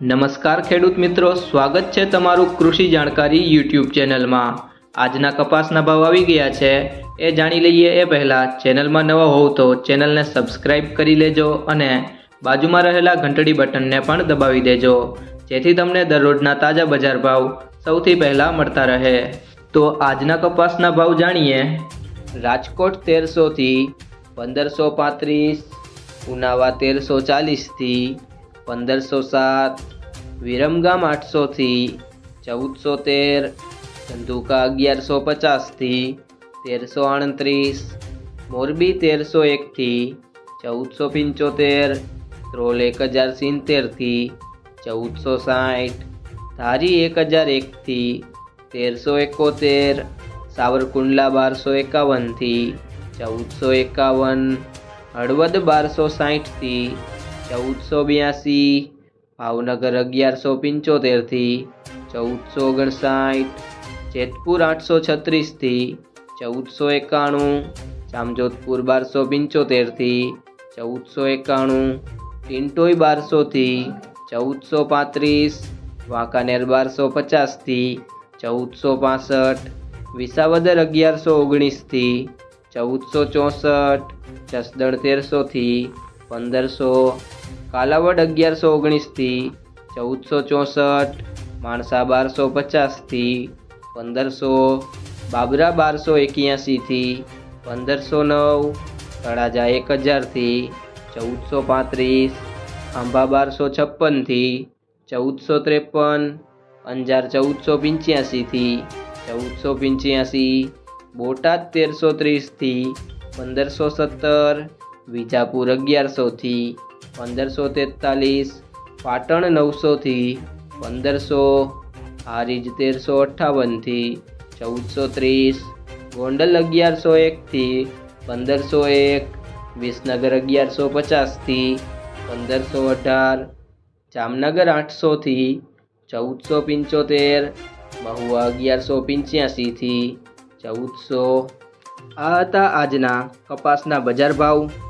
નમસ્કાર ખેડૂત મિત્રો, સ્વાગત છે તમારું કૃષિ જાણકારી યુટ્યુબ ચેનલમાં. આજના કપાસના ભાવ આવી ગયા છે. એ જાણી લઈએ એ પહેલાં, ચેનલમાં નવા હોવ તો ચેનલને સબસ્ક્રાઇબ કરી લેજો અને બાજુમાં રહેલા ઘંટડી બટનને પણ દબાવી દેજો. જેથી તમને દરરોજના તાજા બજાર ભાવ સૌથી પહેલાં મળતા રહે. તો આજના કપાસના ભાવ જાણીએ. રાજકોટ તેરસોથી પંદરસો પાંત્રીસ, ઉનાવા તેરસો ચાલીસથી પંદરસો સાત, વિરમગામ આઠસોથી ચૌદસો તેર ધંધુકા અગિયારસો પચાસથી તેરસો આડત્રીસ, મોરબી તેરસો એકથી ચૌદસો પંચોતેર ત્રોલ એક હજાર સિત્તેરથી ચૌદસો સાઠ, ધારી એક હજાર એકથી તેરસો એકોતેર, સાવરકુંડલા બારસો એકાવનથી ચૌદસો એકાવન, હળવદ બારસો સાઠથી ચૌદસો બ્યાસી, ભાવનગર અગિયારસો પંચોતેરથી, ચૌદસો ઓગણસાઠ, જેતપુર આઠસો છત્રીસથી, ચૌદસો એકાણું, જામજોધપુર બારસો પંચોતેરથી, ચૌદસો એકાણું ટિન્ટોઈ બારસોથી, ચૌદસો પાંત્રીસ, વાંકાનેર બારસો પચાસથી, ચૌદસો પાસઠ, વિસાવદર અગિયારસો ઓગણીસથી, ચૌદસો ચોસઠ, જસદણ તેરસોથી, પંદરસો કાલાવડ અગિયારસો ઓગણીસથી, ચૌદસો ચોસઠ, માણસા બારસો પચાસથી, પંદરસો, બાબરા બારસો એક્યાસીથી, પંદરસો નવ, તળાજા એક હજારથી, ચૌદસો પાંત્રીસ, આંબા બારસો છપ્પનથી, ચૌદસો ત્રેપન, અંજાર ચૌદસો પંચ્યાસીથી, ચૌદસો પંચ્યાસી, બોટાદ તેરસો ત્રીસથી, પંદરસો સત્તર, વિજાપુર અગિયારસોથી પંદરસો તેતાલીસ, પાટણ નવસોથી પંદરસો, હારીજ તેરસો અઠ્ઠાવનથી ચૌદસો ત્રીસ, ગોંડલ અગિયારસો એકથી પંદરસો એક, વિસનગર અગિયારસો પચાસથી પંદરસો અઢાર, જામનગર આઠસોથી ચૌદસો પંચોતેર, મહુવા અગિયારસો પંચ્યાસીથી ચૌદસો. આ હતા આજના કપાસના બજાર ભાવ.